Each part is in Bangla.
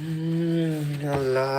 হুম, আল্লাহ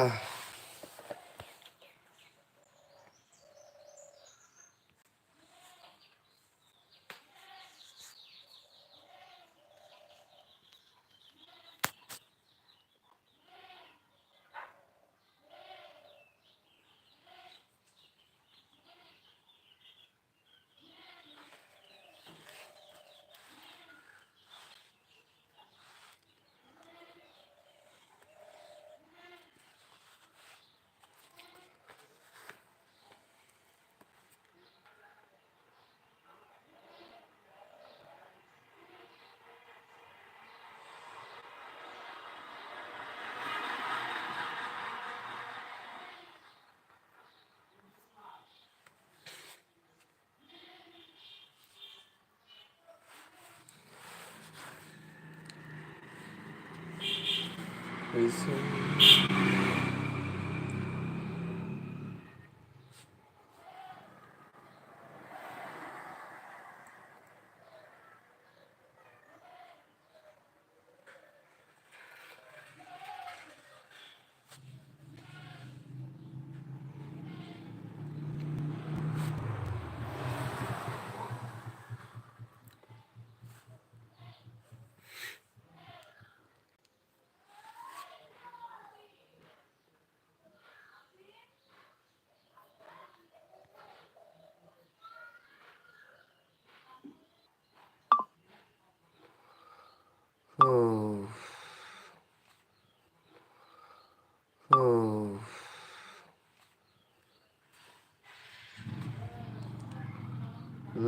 Isso.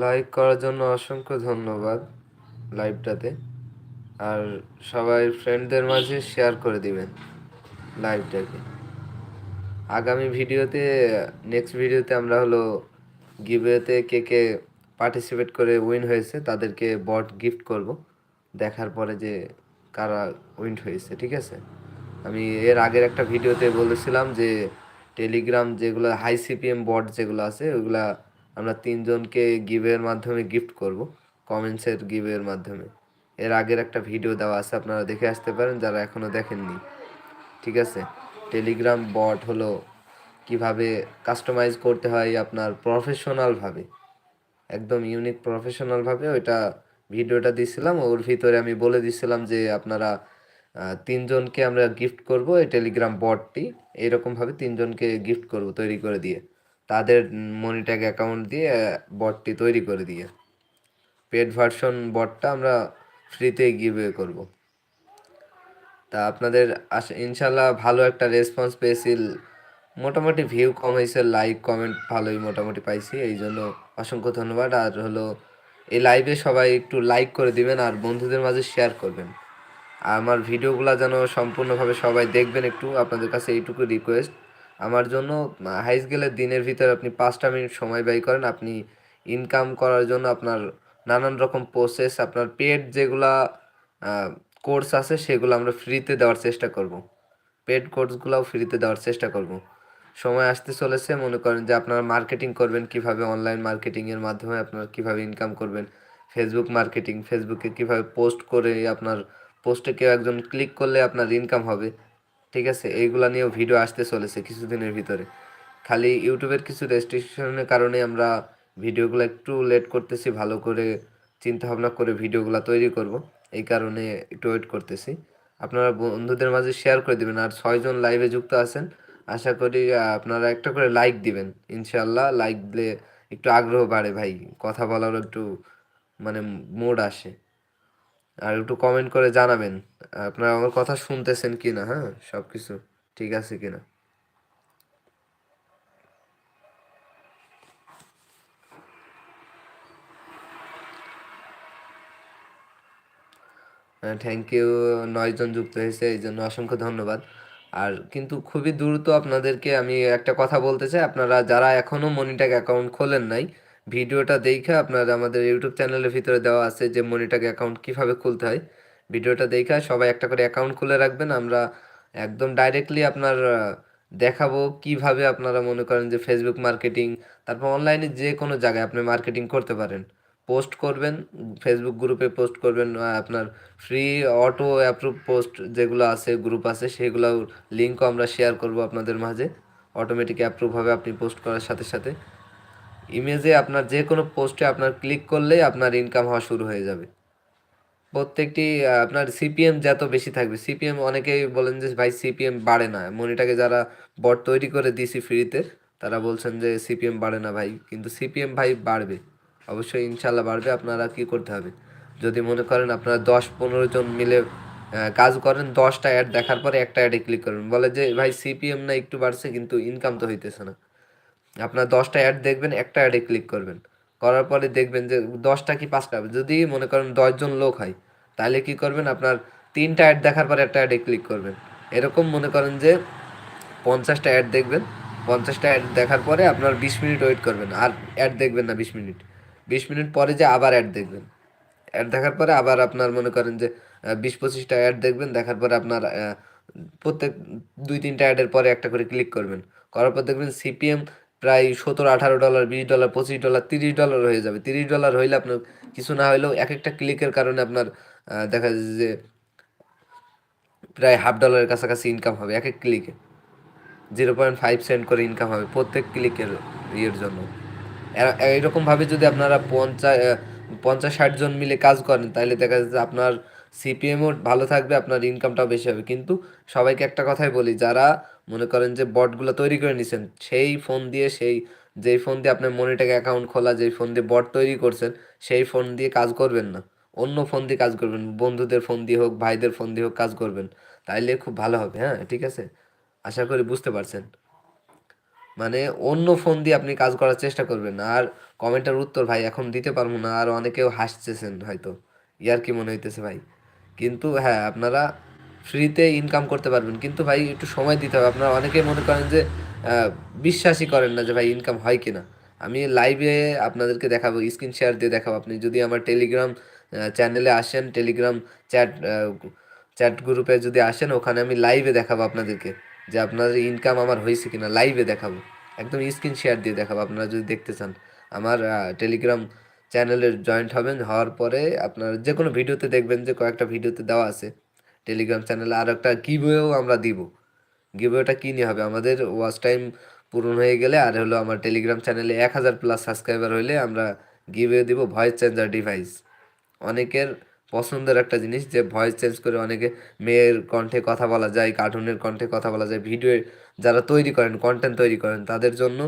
লাইক করার জন্য অসংখ্য ধন্যবাদ লাইভটাতে আর সবাই ফ্রেন্ডদের মাঝে শেয়ার করে দিবেন লাইভটাকে আগামী ভিডিওতে নেক্সট ভিডিওতে আমরা হলো গিভওয়েতে কে কে পার্টিসিপেট করে উইন হয়েছে তাদেরকে বট গিফট করব। দেখার পরে যে কারা উইন হয়েছে, ঠিক আছে? আমি এর আগের একটা ভিডিওতে বলেছিলাম যে টেলিগ্রাম যেগুলো হাই সিপিএম বট যেগুলো আছে, ওগুলা আমরা তিনজনকে গিভের মাধ্যমে গিফট করব কমেন্টসের গিভের মাধ্যমে। এর আগের একটা ভিডিও দেওয়া আছে, আপনারা দেখে আসতে পারেন, যারা এখনও দেখেননি। ঠিক আছে? টেলিগ্রাম বট হলো কীভাবে কাস্টমাইজ করতে হয় আপনার প্রফেশনালভাবে একদম ইউনিক প্রফেশনালভাবে ওইটা ভিডিওটা দিছিলাম, ওর ভিতরে আমি বলে দিছিলাম যে আপনারা তিনজনকে আমরা গিফট করব এই টেলিগ্রাম বটটি এরকমভাবে তিনজনকে গিফট করব তৈরি করে দিয়ে। তাদের মনিট্যাগ অ্যাকাউন্ট দিয়ে বটটি তৈরি করে দিয়ে। পেড ভার্সন বটটা আমরা ফ্রিতে গিভওয়ে করব। তা আপনাদের আস- ইনশাল্লাহ ভালো একটা রেসপন্স পেয়েছি। মোটামুটি ভিউ কম হয়েছে লাইক কমেন্ট ভালোই মোটামুটি পাইছি। এই জন্য অসংখ্য ধন্যবাদ। আর হলো, এই লাইভে সবাই একটু লাইক করে দিবেন আর বন্ধুদের মাঝে শেয়ার করবেন। আর আমার ভিডিওগুলো যেন সম্পূর্ণভাবে সবাই দেখবেন একটু, আপনাদের কাছে এইটুকু রিকোয়েস্ট আমার জন্য হাইস গেলে দিনের ভিতরে আপনি পাঁচটা মিনিট সময় ব্যয় করেন। আপনি ইনকাম করার জন্য আপনার নানান রকম প্রসেস আপনার পেড যেগুলা কোর্স আছে সেগুলো আমরা ফ্রিতে দেওয়ার চেষ্টা করব। পেড কোর্সগুলোও ফ্রিতে দেওয়ার চেষ্টা করব। সময় আসতে চলেছে, মনে করেন যে আপনারা মার্কেটিং করবেন কীভাবে অনলাইন মার্কেটিংয়ের মাধ্যমে আপনারা কীভাবে ইনকাম করবেন। ফেসবুক মার্কেটিং ফেসবুকে কীভাবে পোস্ট করে আপনার পোস্টে কেউ একজন ক্লিক করলে আপনার ইনকাম হবে। ঠিক আছে, এইগুলা নিয়েও ভিডিও আসতে চলেছে কিছুদিনের ভিতরে। খালি ইউটিউবের কিছু রেস্ট্রিকশনের কারণে আমরা ভিডিওগুলো একটু লেট করতেছি, ভালো করে চিন্তা ভাবনা করে ভিডিওগুলো তৈরি করব। এই কারণে একটু ওয়েট করতেছি। আপনারা বন্ধুদের মাঝে শেয়ার করে দিবেন, আর ছয়জন লাইভে যুক্ত আছেন, আশা করি আপনারা একটা করে লাইক দিবেন। ইনশাল্লাহ লাইক দিলে একটু আগ্রহ বাড়ে ভাই, কথা বলারও একটু মানে মুড আসে। আর একটু কমেন্ট করে জানাবেন, আপনারা আমার কথা শুনতেছেন কি না হ্যাঁ? সব কিছু ঠিক আছে কি না থ্যাংক ইউ নয়জন যুক্ত হয়েছে, এই জন্য অসংখ্য ধন্যবাদ। আর কিন্তু খুবই দ্রুত আপনাদেরকে আমি একটা কথা বলতে চাই, আপনারা যারা এখনও মনিটাক অ্যাকাউন্ট খোলেন নাই ভিডিওটা দেখে আপনার আমাদের ইউটিউব চ্যানেলের ভিতরে দেওয়া আছে যে মনিটাক অ্যাকাউন্ট কীভাবে খুলতে হয়। ভিডিওটা দেখে সবাই একটা করে অ্যাকাউন্ট খুলে রাখবেন। আমরা একদম ডাইরেক্টলি আপনার দেখাবো কীভাবে আপনারা মনে করেন যে ফেসবুক মার্কেটিং তারপর অনলাইনে যে কোনো জায়গায় আপনি মার্কেটিং করতে পারেন। পোস্ট করবেন ফেসবুক গ্রুপে পোস্ট করবেন আপনার ফ্রি অটো অ্যাপ্রুভ পোস্ট যেগুলো আছে গ্রুপ আছে, সেগুলো লিঙ্কও আমরা শেয়ার করব আপনাদের মাঝে। অটোমেটিক অ্যাপ্রুভ হবে, আপনি পোস্ট করার সাথে সাথে। ইমেজে আপনার যে কোনো পোস্টে আপনার ক্লিক করলেই আপনার ইনকাম হওয়া শুরু হয়ে যাবে। প্রত্যেকটি আপনার সিপিএম যত বেশি থাকবে সিপিএম অনেকেই বলেন যে, ভাই সিপিএম বাড়ে না। মনিটাকে যারা বট তৈরি করে দিছি ফ্রিতে তারা বলছেন যে সিপিএম বাড়ে না ভাই। কিন্তু সিপিএম ভাই বাড়বে। অবশ্যই ইনশাল্লাহ বাড়বে। আপনারা কি করতে হবে? যদি মনে করেন আপনারা দশ পনেরো জন মিলে কাজ করেন, দশটা অ্যাড দেখার পরে একটা অ্যাডে ক্লিক করবেন বলে যে, ভাই সিপিএম না একটু বাড়ছে, কিন্তু ইনকাম তো হইতেছে না। আপনার দশটা অ্যাড দেখবেন, একটা অ্যাডে ক্লিক করবেন। করার পরে দেখবেন যে দশটা কি পাঁচটা যদি মনে করেন দশজন লোক হয়, তাহলে কি করবেন? আপনার তিনটা অ্যাড দেখার পরে একটা অ্যাডে ক্লিক করবেন। এরকম মনে করেন যে পঞ্চাশটা অ্যাড দেখবেন। পঞ্চাশটা অ্যাড দেখার পরে আপনার বিশ মিনিট ওয়েট করবেন। আর অ্যাড দেখবেন না বিশ মিনিট। বিশ মিনিট পরে যে আবার অ্যাড দেখবেন। অ্যাড দেখার পরে আবার আপনার মনে করেন যে বিশ পঁচিশটা অ্যাড দেখবেন। দেখার পরে আপনার প্রত্যেক দুই তিনটা অ্যাডের পরে একটা করে ক্লিক করবেন। করার পর দেখবেন সিপিএম প্রায় সতেরো, আঠারো ডলার বিশ ডলার পঁচিশ ডলার তিরিশ ডলার হয়ে যাবে। তিরিশ ডলার হইলে আপনার কিছু না হলেও এক একটা ক্লিকের কারণে আপনার দেখা যায় যে প্রায় হাফ ডলারের কাছাকাছি ইনকাম হবে এক এক ক্লিকে জিরো পয়েন্ট ফাইভ সেন্ট করে ইনকাম হবে প্রত্যেক ক্লিকের ইয়ের জন্য। এইরকমভাবে যদি আপনারা পঞ্চাশ পঞ্চাশ, ষাট জন মিলে কাজ করেন, তাহলে দেখা যাচ্ছে আপনার সিপিএমও ভালো থাকবে, আপনার ইনকামটাও বেশি হবে। কিন্তু সবাইকে একটা কথাই বলি, যারা মনে করেন যে বটগুলো তৈরি করে নিছেন, সেই ফোন দিয়ে সেই, যেই ফোন দিয়ে আপনার মনিটেক অ্যাকাউন্ট খোলা, যেই ফোন দিয়ে বট তৈরি করছেন, সেই ফোন দিয়ে কাজ করবেন না। অন্য ফোন দিয়ে কাজ করবেন, বন্ধুদের ফোন দিয়ে হোক, ভাইদের ফোন দিয়ে হোক কাজ করবেন। তাইলে খুব ভালো হবে হ্যাঁ ঠিক আছে? আশা করি বুঝতে পারছেন। মানে অন্য ফোন দিয়ে আপনি কাজ করার চেষ্টা করবেন। আর কমেন্টের উত্তর ভাই এখন দিতে পারব না, আর অনেকেও হাসতেছেন হয়তো। ইয়ার কি মনে হইতেছে ভাই? কিন্তু হ্যাঁ আপনারা ফ্রিতে ইনকাম করতে পারবেন। কিন্তু ভাই, একটু সময় দিতে হবে। আপনারা অনেকে মনে করেন যে বিশ্বাসই করেন না যে ভাই ইনকাম হয় কিনা। আমি লাইভে আপনাদেরকে দেখাবো স্ক্রিন শেয়ার দিয়ে দেখাবো। আপনি যদি আমার টেলিগ্রাম চ্যানেলে আসেন টেলিগ্রাম চ্যাট চ্যাট গ্রুপে যদি আসেন, ওখানে আমি লাইভে দেখাবো আপনাদেরকে যে আপনাদের ইনকাম আমার হয়েছে কিনা। লাইভে দেখাবো। একদম স্ক্রিন শেয়ার দিয়ে দেখাবো, আপনারা যদি দেখতে চান। আমার টেলিগ্রাম চ্যানেলে জয়েন্ট হবেন। হওয়ার পরে আপনার যে কোনো ভিডিওতে দেখবেন যে কয়েকটা ভিডিওতে দেওয়া আছে। টেলিগ্রাম চ্যানেলে আর একটা গিভওয়েও আমরা দিব। গিভওয়েটা কী নিয়ে হবে? আমাদের ওয়াচ টাইম পূরণ হয়ে গেলে আর হলো আমার টেলিগ্রাম চ্যানেলে এক হাজার প্লাস সাবস্ক্রাইবার হইলে আমরা গিভওয়ে দিব ভয়েস চেঞ্জার ডিভাইস অনেকের পছন্দের একটা জিনিস যে ভয়েস চেঞ্জ করে অনেকে মেয়ের কণ্ঠে কথা বলা যায় কার্টুনের কণ্ঠে কথা বলা যায় ভিডিও যারা তৈরি করেন কন্টেন্ট তৈরি করেন, তাদের জন্য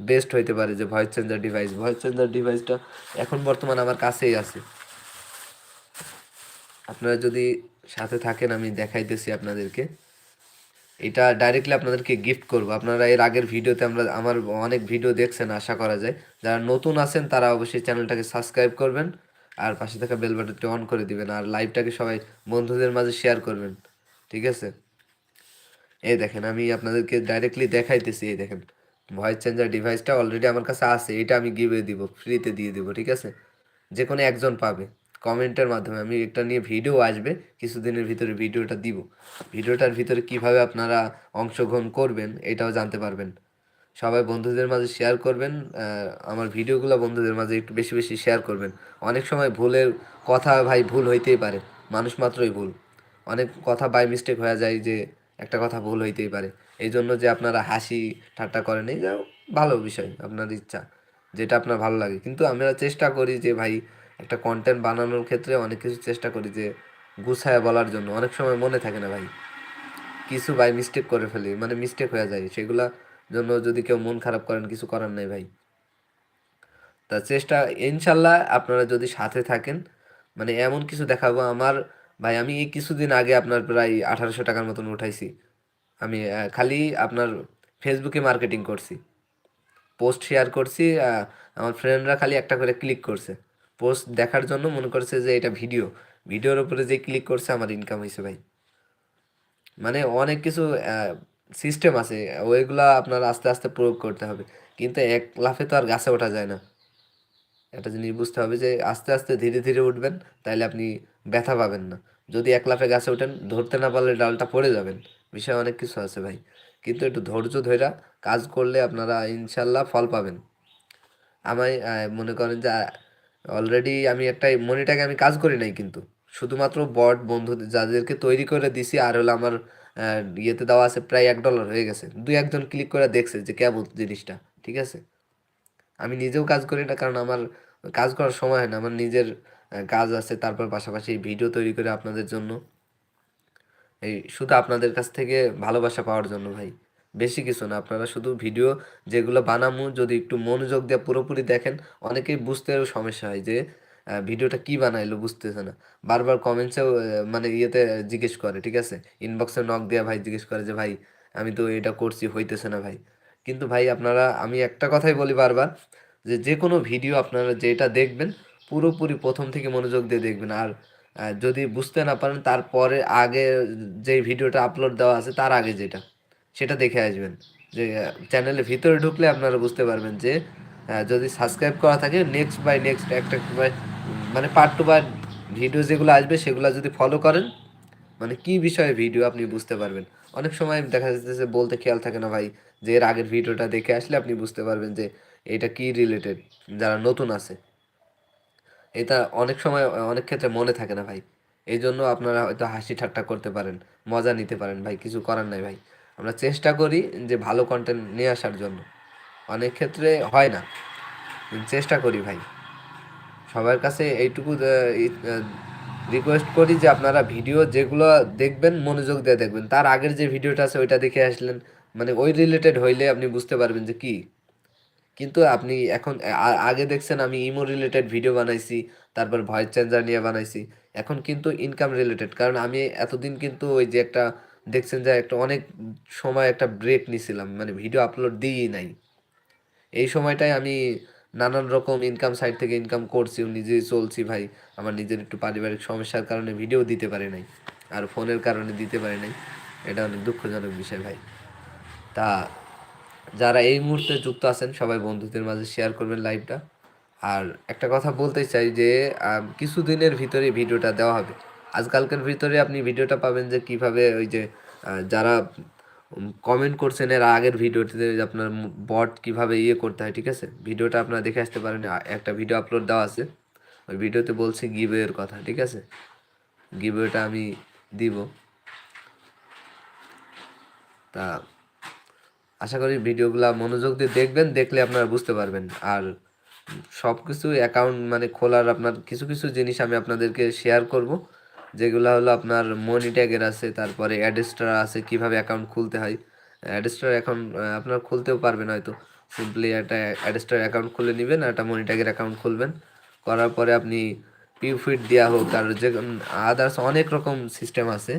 বেস্ট হইতে পারে যে voice changer device voice changer ডিভাইসটা এখন বর্তমান আমার কাছেই আছে। আপনারা যদি সাথে থাকেন, আমি দেখাইতেছি আপনাদেরকে। এটা ডাইরেক্টলি আপনাদেরকে গিফট করব। আপনারা এর আগের ভিডিওতে আমরা, আমার অনেক ভিডিও দেখছেন, আশা করা যায়। যারা নতুন আছেন, তারা অবশ্যই চ্যানেলটাকে সাবস্ক্রাইব করবেন আর পাশে থাকা বেল বাটনটি অন করে দিবেন আর লাইভটাকে সবাই বন্ধুদের মাঝে শেয়ার করবেন। ঠিক আছে? এই দেখেন, আমি আপনাদেরকে ডাইরেক্টলি দেখাইতেছি, এই দেখেন। ভয়েস চেঞ্জার ডিভাইসটা অলরেডি আমার কাছে আছে, এটা আমি গিভে দিব ফ্রিতে দিয়ে দিব, ঠিক আছে? যে কোনো একজন পাবে। কমেন্টের মাধ্যমে আমি এটা নিয়ে ভিডিও আসবে, কিছুদিনের ভিতরে ভিডিওটা দিব। ভিডিওটার ভিতরে কীভাবে আপনারা অংশগ্রহণ করবেন, এটাও জানতে পারবেন। সবাই বন্ধুদের মাঝে শেয়ার করবেন আমার ভিডিওগুলো বন্ধুদের মাঝে একটু বেশি বেশি শেয়ার করবেন। অনেক সময় ভুলের কথা ভাই ভুল হইতেই পারে, মানুষ মাত্রই ভুল। অনেক কথা বাই মিস্টেক হয়ে যায় যে একটা কথা ভুল হইতেই পারে। এই জন্য যে আপনারা হাসি ঠাট্টা করেন এই ভালো বিষয়, আপনার ইচ্ছা, যেটা আপনার ভালো লাগে। কিন্তু আমরা চেষ্টা করি যে ভাই একটা কন্টেন্ট বানানোর ক্ষেত্রে অনেক কিছু চেষ্টা করি যে গুছায় বলার জন্য। অনেক সময় মনে থাকে না ভাই। কিছু ভাই মিস্টেক করে ফেলি মানে মিস্টেক হয়ে যায়। সেগুলা জন্য যদি কেউ মন খারাপ করেন, কিছু করার নেই ভাই। তা চেষ্টা, ইনশাল্লাহ আপনারা যদি সাথে থাকেন মানে এমন কিছু দেখাবো। আমার ভাই, আমি এই কিছুদিন আগে আপনার প্রায় আঠারোশো টাকার মতন উঠাইছি। আমি খালি আপনার ফেসবুকে মার্কেটিং করছি। পোস্ট শেয়ার করছি আমার ফ্রেন্ডরা খালি একটা করে ক্লিক করছে। পোস্ট দেখার জন্য মনে করছে যে এটা ভিডিও ভিডিওর উপরে যে ক্লিক করছে আমার ইনকাম হয়েছে ভাই। মানে অনেক কিছু সিস্টেম আছে, ওইগুলা আপনার আস্তে আস্তে প্রয়োগ করতে হবে। কিন্তু এক লাফে তো আর গাছে ওঠা যায় না। একটা জিনিস বুঝতে হবে যে আস্তে আস্তে ধীরে ধীরে উঠবেন তাহলে আপনি ব্যথা পাবেন না। যদি এক লাফে গাছে ওঠেন, ধরতে না পারলে ডালটা পড়ে যাবেন। বিষয় অনেক কিছু আছে ভাই। কিন্তু একটু ধৈর্য ধইরা কাজ করলে আপনারা ইনশাল্লাহ ফল পাবেন। আমায় মনে করেন যে অলরেডি আমি একটা মনিটাকে আমি কাজ করি নাই কিন্তু। শুধুমাত্র বট বন্ধুদের যাদেরকে তৈরি করে দিছি, আর হলো আমার ইয়েতে দেওয়া আছে প্রায় এক ডলার হয়ে গেছে। দুই একজন ক্লিক করে দেখছে যে কেমন জিনিসটা, ঠিক আছে? আমি নিজেও কাজ করি না, কারণ আমার কাজ করার সময় হয় না। আমার নিজের কাজ আছে, তারপর পাশাপাশি ভিডিও তৈরি করে আপনাদের জন্য। এই শুধু আপনাদের কাছ থেকে ভালোবাসা পাওয়ার জন্য ভাই। বেশি কিছু না। আপনারা শুধু ভিডিও যেগুলো বানামু, যদি একটু মনোযোগ দিয়ে পুরোপুরি দেখেন, অনেকেই বুঝতেও সমস্যা হয় যে ভিডিওটা কি বানাইলো বুঝতেছে না। বারবার কমেন্টসেও মানে ইয়েতে জিজ্ঞেস করে, ঠিক আছে? ইনবক্সে নক দেওয়া ভাই জিজ্ঞেস করে যে, ভাই, আমি তো এটা করছি, হইতেছে না ভাই। কিন্তু ভাই, আপনারা, আমি একটা কথাই বলি বারবার, যে যে কোনো ভিডিও আপনারা যেটা দেখবেন, পুরোপুরি প্রথম থেকে মনোযোগ দিয়ে দেখবেন। আর যদি বুঝতে না পারেন, তারপরে আগে যে ভিডিওটা আপলোড দেওয়া আছে, তার আগে যেটা। সেটা দেখে আসবেন। যে চ্যানেলের ভিতরে ঢুকলে আপনারা বুঝতে পারবেন যে যদি সাবস্ক্রাইব করা থাকে নেক্সট বাই নেক্সট একটা by মানে পার্ট টু পার্ট ভিডিও যেগুলো আসবে, সেগুলো যদি ফলো করেন মানে কি বিষয়ে ভিডিও আপনি বুঝতে পারবেন? অনেক সময় দেখা যাচ্ছে বলতে খেয়াল থাকে না ভাই, যে এর আগের ভিডিওটা দেখে আসলে আপনি বুঝতে পারবেন যে, এটা কি রিলেটেড যারা নতুন আছে। এটা অনেক সময়, অনেক ক্ষেত্রে মনে থাকে না ভাই। এই জন্য আপনারা হয়তো হাসি ঠাট্টা করতে পারেন, মজা নিতে পারেন ভাই, কিছু করার নাই ভাই। আমরা চেষ্টা করি যে ভালো কন্টেন্ট নিয়ে আসার জন্য। অনেক ক্ষেত্রে হয় না। চেষ্টা করি ভাই। সবার কাছে এইটুকু রিকোয়েস্ট করি যে আপনারা ভিডিও যেগুলো দেখবেন, মনোযোগ দিয়ে দেখবেন। তার আগের যে ভিডিওটা আছে, ওইটা দেখে আসলেন। মানে ওই রিলেটেড হইলে আপনি বুঝতে পারবেন যে কি। কিন্তু আপনি এখন আগে দেখছেন আমি ইমো রিলেটেড ভিডিও বানাইছি, তারপর ভয়েস চেঞ্জার নিয়ে বানাইছি। এখন কিন্তু ইনকাম রিলেটেড কারণ আমি এতদিন কিন্তু ওই যে একটা দেখছেন যে একটা অনেক সময় একটা ব্রেক নিছিলাম মানে ভিডিও আপলোড দিই নাই। এই সময়টায় আমি নানান রকম ইনকাম সাইট থেকে ইনকাম করছি নিজেই চলছি ভাই। আমার নিজের একটু পারিবারিক সমস্যার কারণে ভিডিও দিতে পারি নাই, আর ফোনের কারণে দিতে পারি নাই। এটা অনেক দুঃখজনক বিষয় ভাই। তা যারা এই মুহূর্তে যুক্ত আছেন, সবাই বন্ধুদের মাঝে শেয়ার করবেন লাইভটা আর একটা কথা বলতে চাই যে কিছুদিনের ভিতরে ভিডিওটা দেওয়া হবে। আজকালকার ভিতরে আপনি ভিডিওটা পাবেন যে কীভাবে ওই যে যারা কমেন্ট করছেন এর আগের ভিডিওটিতে যে আপনার বট কীভাবে ইয়ে করতে হয়, ঠিক আছে? ভিডিওটা আপনারা দেখে আসতে পারেন একটা ভিডিও আপলোড দেওয়া আছে। ওই ভিডিওতে বলছি গিভওয়ের কথা, ঠিক আছে? গিভওয়েটা আমি দিব। তা, আশা করি ভিডিওগুলো মনোযোগ দিয়ে দেখবেন, দেখলে আপনারা বুঝতে পারবেন। আর সব কিছু অ্যাকাউন্ট মানে খোলার আপনার কিছু কিছু জিনিস আমি আপনাদেরকে শেয়ার করব। যেগুলো হলো আপনার মনি ট্যাগের আছে, তারপরে অ্যাডেস্টার আছে, কীভাবে অ্যাকাউন্ট খুলতে হয়। অ্যাডেস্টার অ্যাকাউন্ট আপনার খুলতেও পারবেন হয়তো। সিম্পলি একটা অ্যাডেস্টার অ্যাকাউন্ট খুলে নেবেন একটা মনি ট্যাগের অ্যাকাউন্ট খুলবেন। করার পরে আপনি পিউফিট দেওয়া হোক, আর যে আদার্স অনেক রকম সিস্টেম আছে,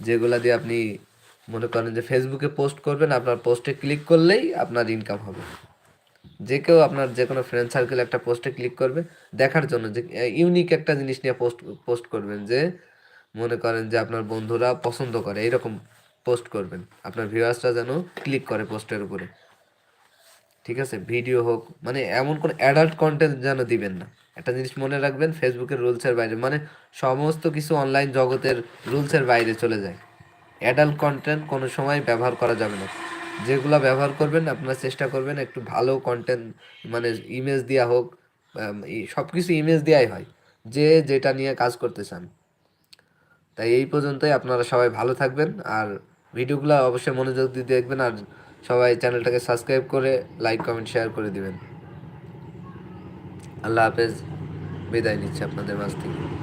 যেগুলা দিয়ে আপনি মনে করেন যে ফেসবুকে পোস্ট করবেন, আপনার পোস্টে ক্লিক করলেই আপনার ইনকাম হবে। যে কেউ আপনার যে কোনো ফ্রেন্ড সার্কেল একটা পোস্টে ক্লিক করবে, দেখার জন্য যে ইউনিক একটা জিনিস নিয়ে পোস্ট পোস্ট করবেন যে মনে করেন যে আপনার বন্ধুরা পছন্দ করে এরকম পোস্ট করবেন। আপনার ভিউয়ার্সরা যেন ক্লিক করে পোস্টের উপরে। ঠিক আছে? ভিডিও হোক মানে এমন কোনো অ্যাডাল্ট কন্টেন্ট যেন দিবেন না। একটা জিনিস মনে রাখবেন ফেসবুকের রুলসের বাইরে মানে সমস্ত কিছু অনলাইন জগতের রুলসের বাইরে চলে যায়। অ্যাডাল্ট কন্টেন্ট কোনো সময় ব্যবহার করা যাবে না। যেগুলো ব্যবহার করবেন, আপনারা চেষ্টা করবেন একটু ভালো কন্টেন্ট মানে ইমেজ দেওয়া হোক সব কিছু ইমেজ দেওয়াই হয়। যে যেটা নিয়ে কাজ করতে চান। তাই এই পর্যন্তই। আপনারা সবাই ভালো থাকবেন আর ভিডিওগুলো অবশ্যই মনোযোগ দিয়ে দেখবেন আর সবাই চ্যানেলটাকে সাবস্ক্রাইব করে লাইক, কমেন্ট, শেয়ার করে দিবেন। আল্লাহ হাফেজ। বিদায় নিচ্ছি আপনাদের মাঝ থেকে।